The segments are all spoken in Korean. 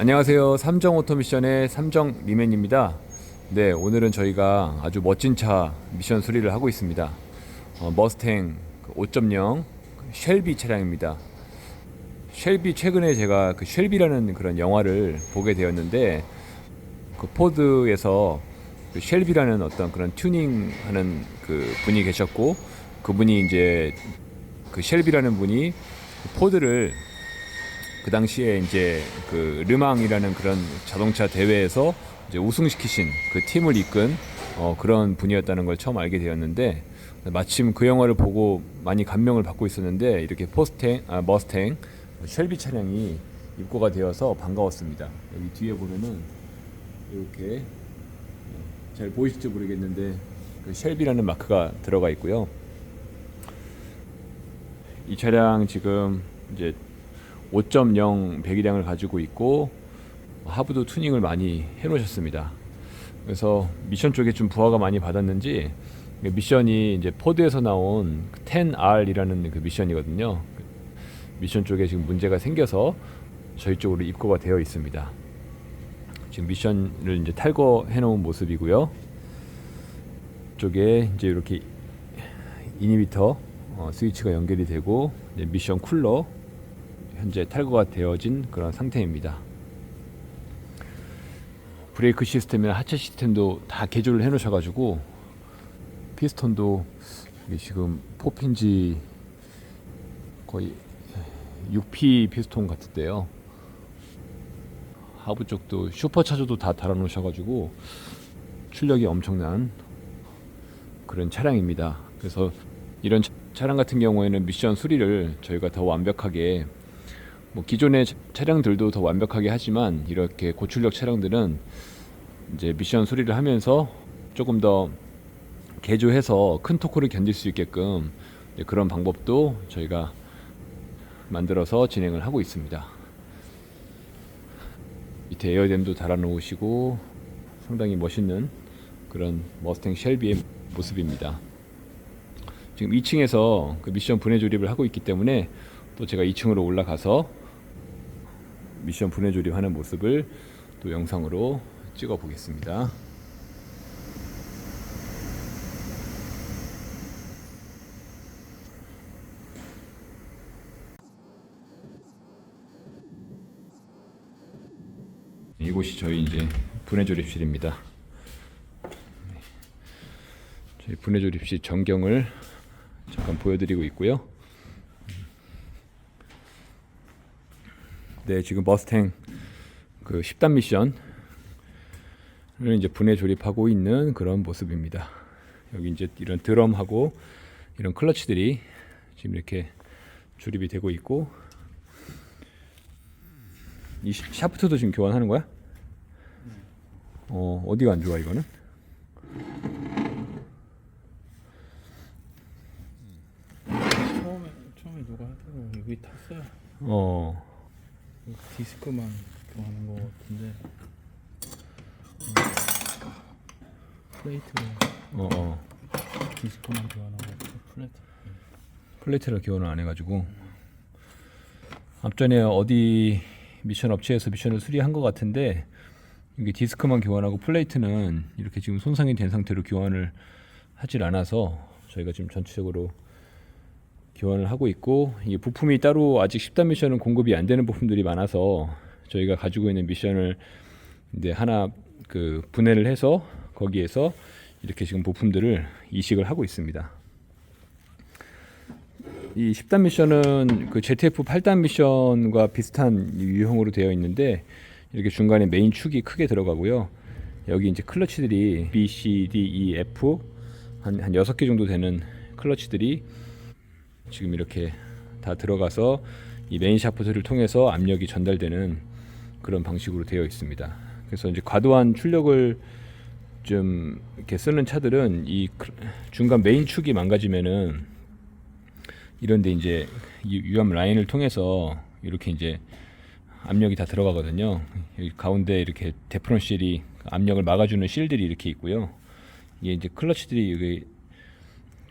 안녕하세요. 삼정 오토미션의 삼정 리맨입니다. 네, 오늘은 저희가 아주 멋진 차 미션 수리를 하고 있습니다. 어, 머스탱 5.0 쉘비 차량입니다. 쉘비 최근에 제가 그 쉘비라는 그런 영화를 보게 되었는데 그 포드에서 그 쉘비라는 어떤 그런 튜닝하는 그 분이 계셨고 그분이 이제 그 쉘비라는 분이 포드를 그 당시에 이제 그 르망이라는 그런 자동차 대회에서 이제 우승시키신 그 팀을 이끈 어, 그런 분이었다는 걸 처음 알게 되었는데 마침 그 영화를 보고 많이 감명을 받고 있었는데 이렇게 포스탱, 아, 머스탱, 쉘비 차량이 입고가 되어서 반가웠습니다. 여기 뒤에 보면은 이렇게 잘 보이실지 모르겠는데 그 쉘비라는 마크가 들어가 있고요. 이 차량 지금 이제 5.0 배기량을 가지고 있고 하부도 투닝을 많이 해놓으셨습니다. 그래서 미션 쪽에 좀 부하가 많이 받았는지 미션이 이제 포드에서 나온 10R이라는 그 미션이거든요. 미션 쪽에 지금 문제가 생겨서 저희 쪽으로 입고가 되어 있습니다. 지금 미션을 이제 탈거해 놓은 모습이고요. 쪽에 이제 이렇게 이니비터 어, 스위치가 연결이 되고 미션 쿨러 현재 탈거가 되어진 그런 상태입니다. 브레이크 시스템이나 하체 시스템도 다 개조를 해 놓으셔 가지고 피스톤도 이게 지금 뽑힌지 거의 6P 피스톤 같은데요. 하부 쪽도 슈퍼차저도 다 달아 놓으셔 가지고 출력이 엄청난 그런 차량입니다. 그래서 이런 차- 차량 같은 경우에는 미션 수리를 저희가 더 완벽하게 뭐 기존의 차- 차량들도 더 완벽하게 하지만 이렇게 고출력 차량들은 이제 미션 수리를 하면서 조금 더 개조해서 큰 토크를 견딜 수 있게끔 그런 방법도 저희가 만들어서 진행을 하고 있습니다. 밑에 에어댐도 달아 놓으시고 상당히 멋있는 그런 머스탱 쉘비의 모습입니다. 지금 2층에서 그 미션 분해 조립을 하고 있기 때문에 또 제가 2층으로 올라가서 미션 분해 조립하는 모습을 또 영상으로 찍어 보겠습니다. 이곳이 저희 이제 분해 조립실입니다. 저희 분해 조립실 전경을 잠깐 보여드리고 있고요. 네, 지금 머스탱 그 10단 미션을 이제 분해 조립하고 있는 그런 모습입니다. 여기 이제 이런 드럼하고 이런 클러치들이 지금 이렇게 조립이 되고 있고 이 시- 샤프트도 지금 교환하는 거야? 어, 어디가 안 좋아 이거는? 처음에 처음에 누가 하더라고 여기 탔어요. 어, 디스크만 교환한 거 같은데 음, 플레이트를 어, 어. 디스크만 교환하고 플레이트. 플레이트를 교환을 안 해가지고 앞전에 어디 미션 업체에서 미션을 수리한 것 같은데 이게 디스크만 교환하고 플레이트는 이렇게 지금 손상이 된 상태로 교환을 하질 않아서 저희가 지금 전체적으로 교환을 하고 있고 이 부품이 따로 아직 10단 미션은 공급이 안 되는 부품들이 많아서 저희가 가지고 있는 미션을 이제 하나 그 분해를 해서 거기에서 이렇게 지금 부품들을 이식을 하고 있습니다. 이 10단 미션은 그 ZF 8단 미션과 비슷한 유형으로 되어 있는데 이렇게 중간에 메인 축이 크게 들어가고요. 여기 이제 클러치들이 B, C, D, E, F 한, 한 6개 정도 되는 클러치들이 지금 이렇게 다 들어가서 이 메인 샤프트를 통해서 압력이 전달되는 그런 방식으로 되어 있습니다. 그래서 이제 과도한 출력을 좀 이렇게 쓰는 차들은 이 클- 중간 메인 축이 망가지면은 이런데 이제 이 유압 라인을 통해서 이렇게 이제 압력이 다 들어가거든요. 여기 가운데 이렇게 데프론 실이 압력을 막아주는 실들이 이렇게 있고요. 이게 이제 클러치들이 여기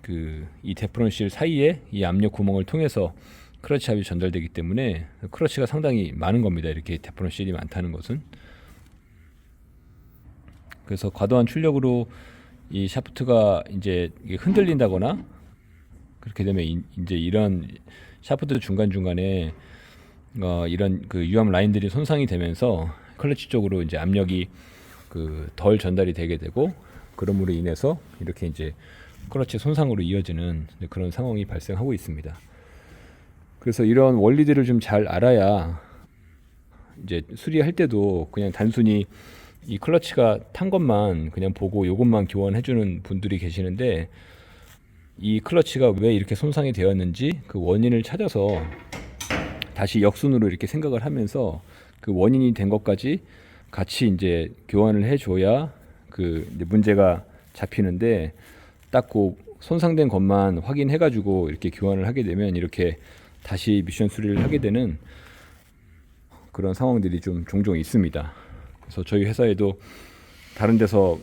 그 이 데프론 실 사이에 이 압력 구멍을 통해서 그 클러치 합이 전달되기 때문에 클러치가 상당히 많은 겁니다. 이렇게 데퍼런 실이 많다는 것은 그래서 과도한 출력으로 이 샤프트가 이제 흔들린다거나 그렇게 되면 이, 이제 이런 샤프트 중간 중간에 어, 이런 그 유압 라인들이 손상이 되면서 클러치 쪽으로 이제 압력이 그 덜 전달이 되게 되고 그럼으로 인해서 이렇게 이제 클러치 손상으로 이어지는 그런 상황이 발생하고 있습니다. 그래서 이런 원리들을 좀 잘 알아야 이제 수리할 때도 그냥 단순히 이 클러치가 탄 것만 그냥 보고 요것만 교환해 주는 분들이 계시는데 이 클러치가 왜 이렇게 손상이 되었는지 그 원인을 찾아서 다시 역순으로 이렇게 생각을 하면서 그 원인이 된 것까지 같이 이제 교환을 해 줘야 그 이제 문제가 잡히는데 딱 그 손상된 것만 확인해가지고 이렇게 교환을 하게 되면 이렇게 다시 미션 수리를 하게 되는 그런 상황들이 좀 종종 있습니다. 그래서 저희 회사에도 다른 데서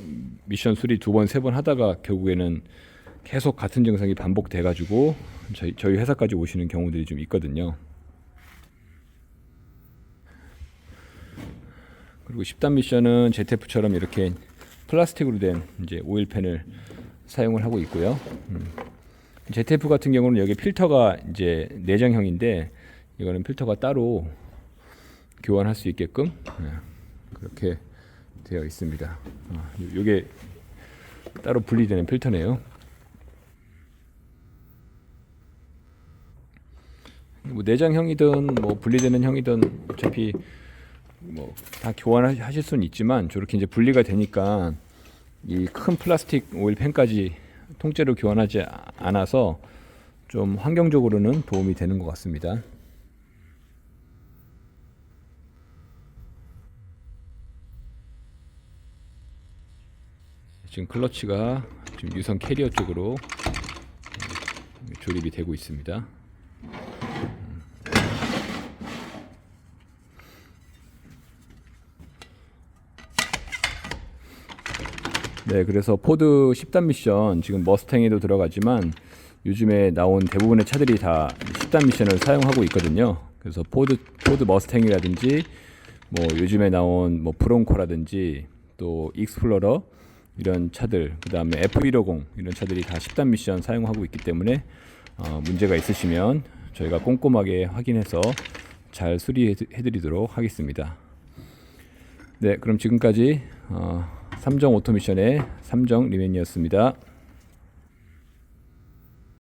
미션 수리 두 번 세 번 하다가 결국에는 계속 같은 증상이 반복돼 가지고 저희 저희 회사까지 오시는 경우들이 좀 있거든요. 그리고 10단 미션은 ZF처럼 이렇게 플라스틱으로 된 이제 오일팬을 사용을 하고 있고요. 음. ZF 같은 경우는 여기 필터가 이제 내장형인데 이거는 필터가 따로 교환할 수 있게끔 예, 그렇게 되어 있습니다. 아, 요- 요게 따로 분리되는 필터네요. 뭐 내장형이든 뭐 분리되는 형이든 어차피 뭐 다 교환하실 수는 있지만 저렇게 이제 분리가 되니까 이 큰 플라스틱 오일팬까지 통째로 교환하지 아- 않아서 좀 환경적으로는 도움이 되는 것 같습니다. 지금 클러치가 지금 유선 캐리어 쪽으로 조립이 되고 있습니다. 네, 그래서 포드 10단 미션 지금 머스탱에도 들어가지만 요즘에 나온 대부분의 차들이 다 10단 미션을 사용하고 있거든요. 그래서 포드 포드 머스탱이라든지 뭐 요즘에 나온 뭐 브론코라든지 또 익스플로러 이런 차들 그다음에 F150 이런 차들이 다 10단 미션 사용하고 있기 때문에 어, 문제가 있으시면 저희가 꼼꼼하게 확인해서 잘 수리해 드리도록 하겠습니다. 네, 그럼 지금까지 어, 삼정 오토미션의 삼정 리맨이었습니다.